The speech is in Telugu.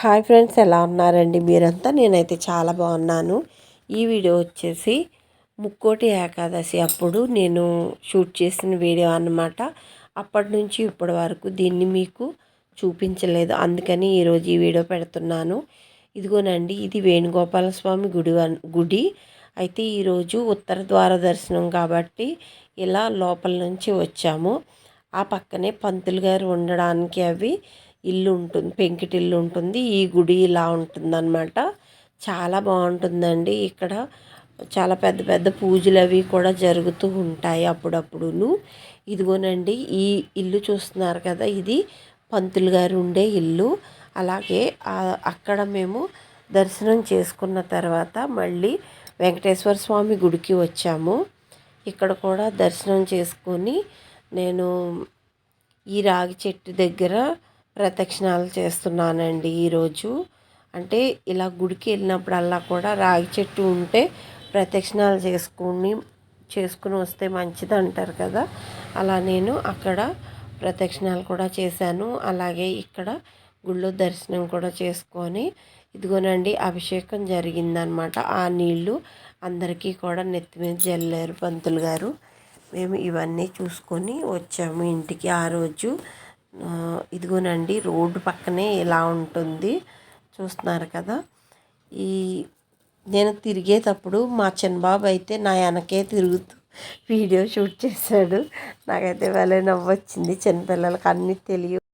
హాయ్ ఫ్రెండ్స్ ఎలా ఉన్నారండి మీరంతా? నేనైతే చాలా బాగున్నాను. ఈ వీడియో వచ్చేసి ముక్కోటి ఏకాదశి అప్పుడు నేను షూట్ చేసిన వీడియో అన్నమాట. అప్పటి నుంచి ఇప్పటి వరకు దీన్ని మీకు చూపించలేదు. అందుకని ఈరోజు ఈ వీడియో పెడుతున్నాను. ఇదిగోనండి ఇది వేణుగోపాల స్వామి గుడి గుడి. అయితే ఈరోజు ఉత్తర ద్వార దర్శనం కాబట్టి ఇలా లోపల నుంచి వచ్చాము. ఆ పక్కనే పంతులు గారు ఉండడానికి అవి ఇల్లు ఉంటుంది పెంకిటిల్లు ఉంటుంది ఈ గుడి ఇలా ఉంటుందన్నమాట. చాలా బాగుంటుందండి ఇక్కడ. చాలా పెద్ద పెద్ద పూజలు అవి కూడా జరుగుతూ ఉంటాయి అప్పుడప్పుడును. ఇదిగోనండి ఈ ఇల్లు చూస్తున్నారు కదా ఇది పంతులు గారు ఉండే ఇల్లు. అలాగే అక్కడ మేము దర్శనం చేసుకున్న తర్వాత మళ్ళీ వెంకటేశ్వర స్వామి గుడికి వచ్చాము. ఇక్కడ కూడా దర్శనం చేసుకొని నేను ఈ రాగి చెట్టు దగ్గర ప్రదక్షిణాలు చేస్తున్నానండి ఈరోజు. అంటే ఇలా గుడికి వెళ్ళినప్పుడల్లా కూడా రాగి చెట్టు ఉంటే ప్రదక్షిణాలు చేసుకుని చేసుకుని వస్తే మంచిది అంటారు కదా. అలా నేను అక్కడ ప్రదక్షిణాలు కూడా చేశాను. అలాగే ఇక్కడ గుళ్ళో దర్శనం కూడా చేసుకొని ఇదిగోనండి అభిషేకం జరిగిందనమాట. ఆ నీళ్ళు అందరికీ కూడా నెత్తి మీద జల్లారు పంతులు గారు. మేము ఇవన్నీ చూసుకొని వచ్చాము ఇంటికి ఆ రోజు. ఇదిగోనండి రోడ్డు పక్కనే ఇలా ఉంటుంది. చూస్తున్నారు కదా? ఈ నేను తిరిగేటప్పుడు మా చిన్నబాబు అయితే నా వెనకే తిరుగుతూ వీడియో షూట్ చేశాడు. నాకైతే భలే నవ్వొచ్చింది చిన్నపిల్లలకి. అన్నీ తెలియ